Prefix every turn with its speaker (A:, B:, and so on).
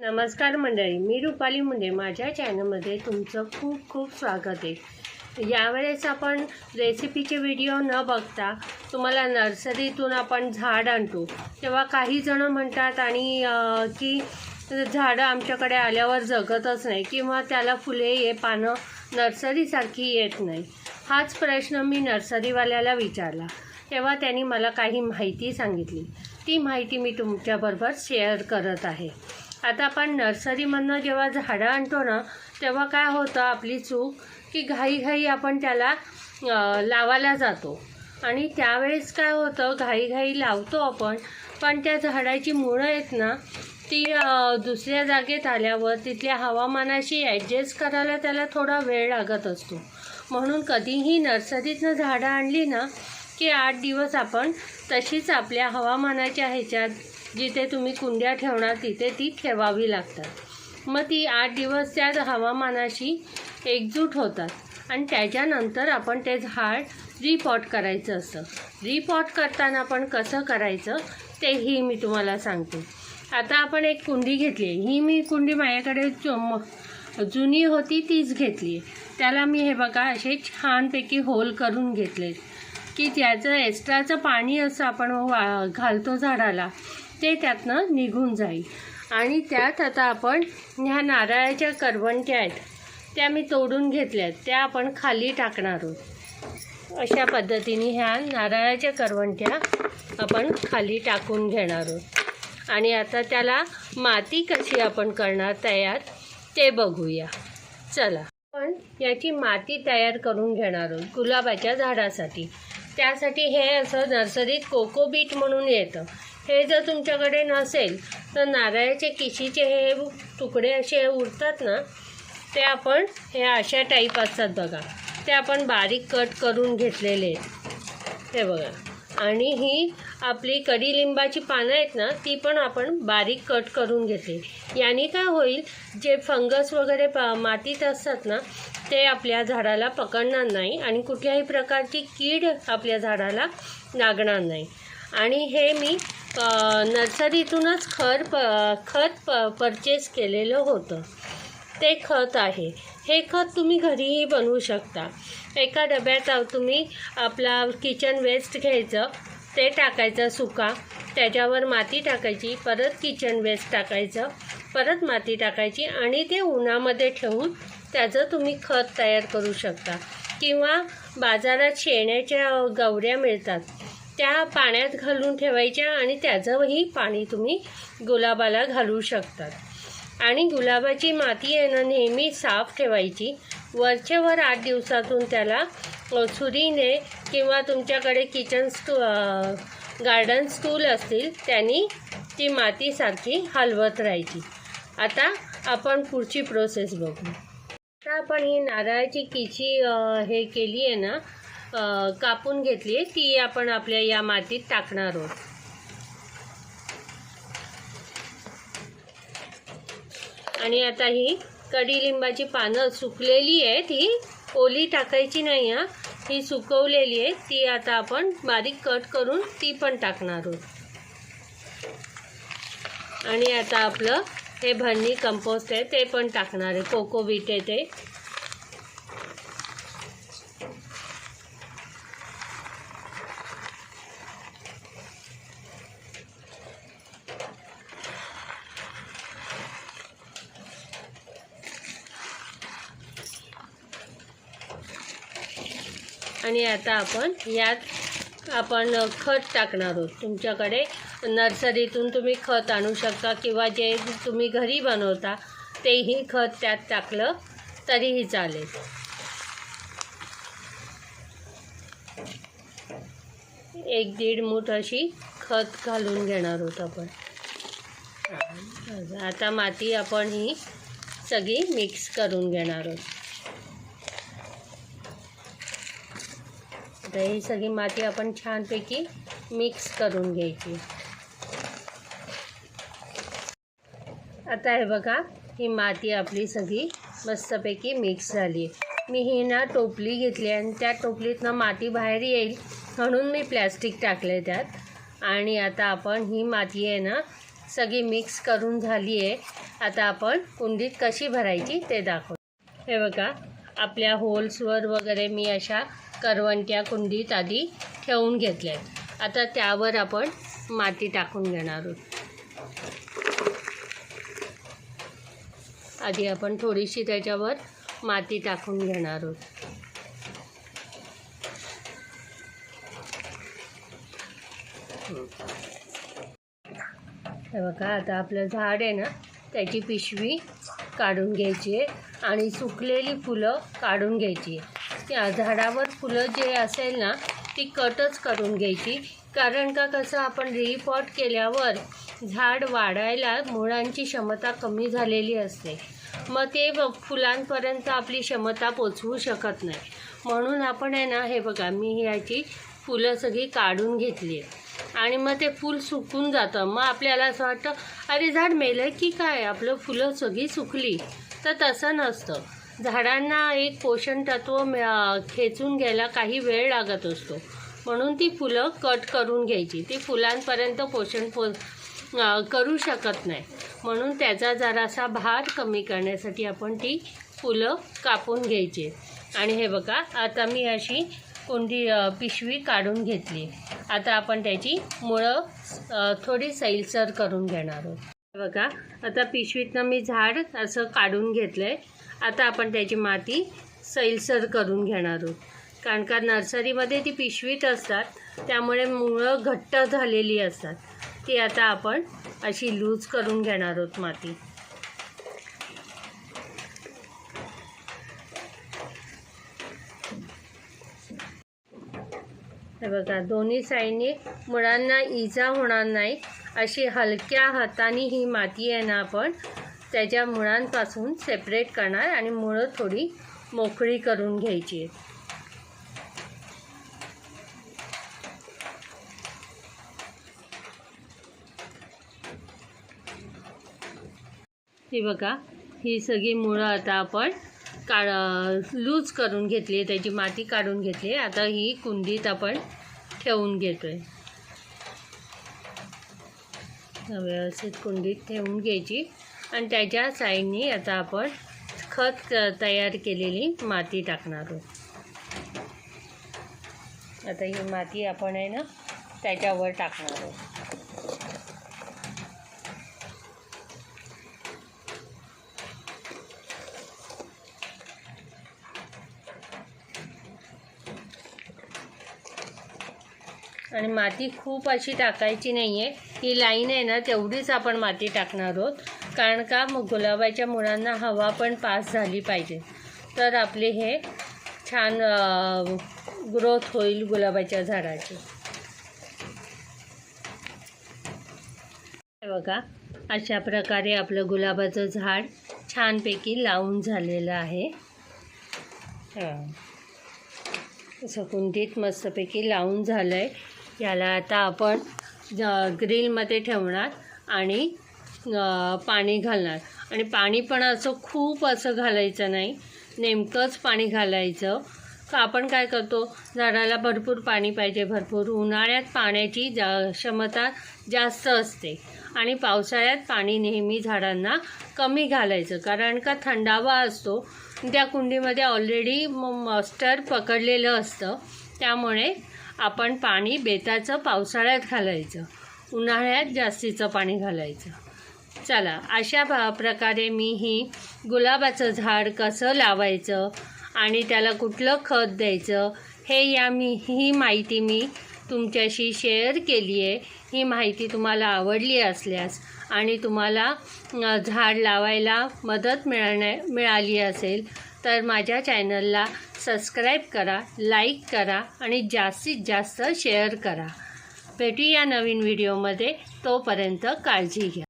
A: नमस्कार मंडळी मी रुपाली मुंडे. माझ्या चॅनलमध्ये तुमचं खूप खूप स्वागत आहे. यावेळेस आपण रेसिपीचे व्हिडिओ न बघता तुम्हाला नर्सरीतून आपण झाड आणतो. तेव्हा काही जणं म्हणतात आणि की झाडं आमच्याकडे आल्यावर जगतच नाही किंवा त्याला फुले ये पानं नर्सरीसारखी येत नाही. हाच प्रश्न मी नर्सरीवाल्याला विचारला. तेव्हा त्यांनी मला काही माहिती सांगितली. ती माहिती मी तुमच्याबरोबर शेअर करत आहे. आता आपण नर्सरीमधनं जेव्हा झाडं आणतो ना तेव्हा काय होतं आपली चूक? की घाईघाई आपण त्याला लावायला जातो. आणि त्यावेळेस काय होतं घाईघाई लावतो आपण पण त्या झाडाची मुळं आहेत ना ती दुसऱ्या जागेत आल्यावर तिथल्या हवामानाशी ॲडजस्ट करायला त्याला थोडा वेळ लागत असतो. म्हणून कधीही नर्सरीतनं झाडं आणली ना की आठ दिवस आपण तशीच आपल्या हवामानाच्या ह्याच्यात जिथे तुम्ही कुंड्या ठेवणार तिथे ती ठेवावी लागतात. मग ती आठ दिवस त्या हवामानाशी एकजूट होतात. आणि त्याच्यानंतर आपण ते झाड रिपॉट करायचं असतं. रिपॉट करताना आपण कसं करायचं तेही मी तुम्हाला सांगते. आता आपण एक कुंडी घेतली आहे. ही मी कुंडी माझ्याकडे जुनी होती तीच घेतली आहे. त्याला मी हे बघा असे छानपैकी होल करून घेतले की त्याचं एक्स्ट्राचं पाणी असं आपण वा घालतो झाडाला. ते त्यातनं निघून जाईल. आणि त्यात आता आपण ह्या नारळाच्या करवंट्या आहेत त्या मी तोडून घेतल्या आहेत त्या आपण खाली टाकणार आहोत. अशा पद्धतीने ह्या नारळाच्या करवंट्या आपण खाली टाकून घेणार आहोत. आणि आता त्याला माती कशी आपण करणार तयार ते बघूया. चला. आपण याची माती तयार करून घेणार आहोत गुलाबाच्या झाडासाठी. त्यासाठी हे असं नर्सरीत कोकोबीट म्हणून येतं. हे जर तुमच्याकडे नसेल तर नारळाचे किशीचे हे तुकडे असे उरतात ना ते आपण हे अशा टाईप असतात बघा. ते आपण बारीक कट करून घेतलेले. आहेत हे बघा. आणि ही आपली कडीलिंबाची पानं आहेत ना ती पण आपण बारीक कट करून घेतली. याने काय होईल जे फंगस वगैरे प मातीत असतात ना ते आपल्या झाडाला पकडणार नाही आणि कुठल्याही प्रकारची कीड आपल्या झाडाला लागणार नाही. आणि हे मी नर्सरीतूनच खर प खत प परचेस केलेलं होतं. ते खत आहे. हे खत तुम्ही घरीही बनवू शकता. एका डब्यात तुम्ही आपला किचन वेस्ट घ्यायचं ते टाकायचं सुका त्याच्यावर माती टाकायची परत किचन वेस्ट टाकायचं परत माती टाकायची आणि ते उन्हामध्ये ठेवून त्याचं तुम्ही खत तयार करू शकता. किंवा बाजारात शेण्याच्या गवऱ्या मिळतात. त्या पाण्यात घालून ठेवायच्या आणि त्याचंही पाणी तुम्ही गुलाबाला घालू शकतात. आणि गुलाबाची माती आहे ना नेहमी साफ ठेवायची. वरचेवर आठ दिवसातून त्याला सुरीने किंवा तुमच्याकडे किचन स्टू गार्डन स्टूल असतील त्यांनी ती मातीसारखी हलवत राहायची. आता आपण पुढची प्रोसेस बघू. आता आपण ही नारळाची किची हे केली आहे ना कापून घेतली ती आपण आपल्या या मातीत टाकणार आहोत. आणि आता ही कडीलिंबाची पानं सुकलेली आहेत ही ओली टाकायची नाही हा. ही सुकवलेली आहे ती आता आपण बारीक कट करून ती पण टाकणार आहोत. आणि आता आपलं हे भन्नी कंपोस्ट आहे ते पण टाकणार आहे कोकोबीट आहे ते. आणि आता आपण यात आपण खत टाकणार आहोत. तुमच्याकडे नर्सरीतून तुम्ही खत आणू शकता किंवा जे तुम्ही घरी बनवता तेही खत त्यात टाकलं तरीही चालेल. एक दीड मूठ अशी खत घालून घेणार आहोत आपण. आता माती आपण ही सगळी मिक्स करून घेणार आहोत. आता ही सगळी माती आपण छानपैकी मिक्स करून घ्यायची. आता हे बघा ही माती आपली सगळी मस्तपैकी मिक्स झाली. आहे मी ही ना टोपली घेतली आणि त्या टोपलीतनं माती बाहेर येईल म्हणून मी प्लॅस्टिक टाकले त्यात. आणि आता आपण ही माती आहे ना सगळी मिक्स करून झाली आहे. आता आपण कुंडीत कशी भरायची ते दाखव. हे बघा आपल्या होल्सवर वगैरे मी अशा करवंट्या कुंडीत आधी ठेवून घेतल्या आहेत आता त्यावर आपण माती टाकून घेणार आहोत. आधी आपण थोडीशी त्याच्यावर माती टाकून घेणार आहोत. हे बघा आता आपलं झाड आहे ना त्याची पिशवी काढून घ्यायची आहे आणि सुकलेली फुलं काढून घ्यायची आहे. झाडावर फुलं जे असेल ना ती कटच करून घ्यायची. कारण का कसं आपण रिपॉट केल्यावर झाड वाढायला मुळांची क्षमता कमी झालेली असते. मग ते ब- फुलांपर्यंत आपली क्षमता पोचवू शकत नाही. म्हणून आपण आहे ना हे बघा मी ह्याची फुलं सगळी काढून घेतली आहे आणि मग ते फूल सुकून जातं. मग आपल्याला असं वाटतं अरे झाड मेलं की काय? आपलं फुलं सगळी सुकली. तर तसं नसतं. झाडांना एक पोषण तत्व खेचून घ्यायला काही वेळ लागत असतो. म्हणून ती फुलं कट करून घ्यायची. ती फुलांपर्यंत पोषण पो करू शकत नाही. म्हणून त्याचा जरासा भार कमी करण्यासाठी आपण ती फुलं कापून घ्यायची. आणि हे बघा आता मी अशी कोणती पिशवी काढून घेतली. आता आपण त्याची मुळं थोडी सैलसर करून घेणार आहोत. हे बघा आता पिशवीतनं मी झाड असं काढून घेतलं आहे आता आपण त्याची माती सैलसर करून घेणार आहोत. कारण का नर्सरीमध्ये ती पिशवीत असतात त्यामुळे मुळं घट्ट झालेली असतात. ती आता आपण अशी लूज करून घेणार आहोत माती. हे बघा दोन्ही साईडने मुळांना इजा होणार नाही अशी हलक्या हाताने ही माती आहे ना आपण त्याच्या मुळांपासून सेपरेट करणार आणि मुळं थोडी मोकळी करून घ्यायची आहेत. ही बघा ही सगळी मुळं आता आपण काढ लूज करून घेतली आहे त्याची माती काढून घेतली आहे. आता ही कुंडीत आपण ठेवून घेतो आहे व्यवस्थित कुंडीत ठेवून घ्यायची. आणि त्याच्या साईडनी आता आपण खत तयार केलेली माती टाकणार आहोत. आता ही माती आपण आहे ना त्याच्यावर टाकणार आहोत. आणि माती खूप अशी टाकायची नाही आहे ही लाईन आहे ना तेवढीच आपण माती टाकणार आहोत. कारण का? मग गुलाबाच्या मुळांना हवा पण पास झाली पाहिजे. तर आपले हे छान ग्रोथ होईल गुलाबाच्या झाडाची. बघा अशा प्रकारे आपलं गुलाबाचं झाड छानपैकी लावून झालेलं आहे. हां. असं कुंडीत मस्तपैकी लावून झालं आहे याला आता आपण ग्रिलमध्ये ठेवणार आणि पाणी घालणार. आणि पाणी पण असं खूप असं घालायचं नाही. नेमकंच पाणी घालायचं. का आपण काय करतो? झाडाला भरपूर पाणी पाहिजे. भरपूर उन्हाळ्यात पाण्याची जा क्षमता जास्त असते. आणि पावसाळ्यात पाणी नेहमी झाडांना कमी घालायचं. कारण का? थंडावा असतो. त्या कुंडीमध्ये ऑलरेडी मस्टर पकडलेलं असतं. त्यामुळे आपण पाणी बेताचं पावसाळ्यात घालायचं. उन्हाळ्यात जास्तीचं पाणी घालायचं. चला अशा भा प्रकारे मी ही गुलाबाचं झाड कसं लावायचं आणि त्याला कुठलं खत द्यायचं हे या मी ही माहिती मी तुमच्याशी शेअर केली आहे. ही माहिती तुम्हाला आवडली असल्यास आणि तुम्हाला झाड लावायला मदत मिळण्या मिळाली असेल तर माझ्या चॅनलला सबस्क्राईब करा लाईक करा आणि जास्तीत जास्त शेअर करा. भेटूया नवीन व्हिडिओमध्ये. तोपर्यंत काळजी घ्या.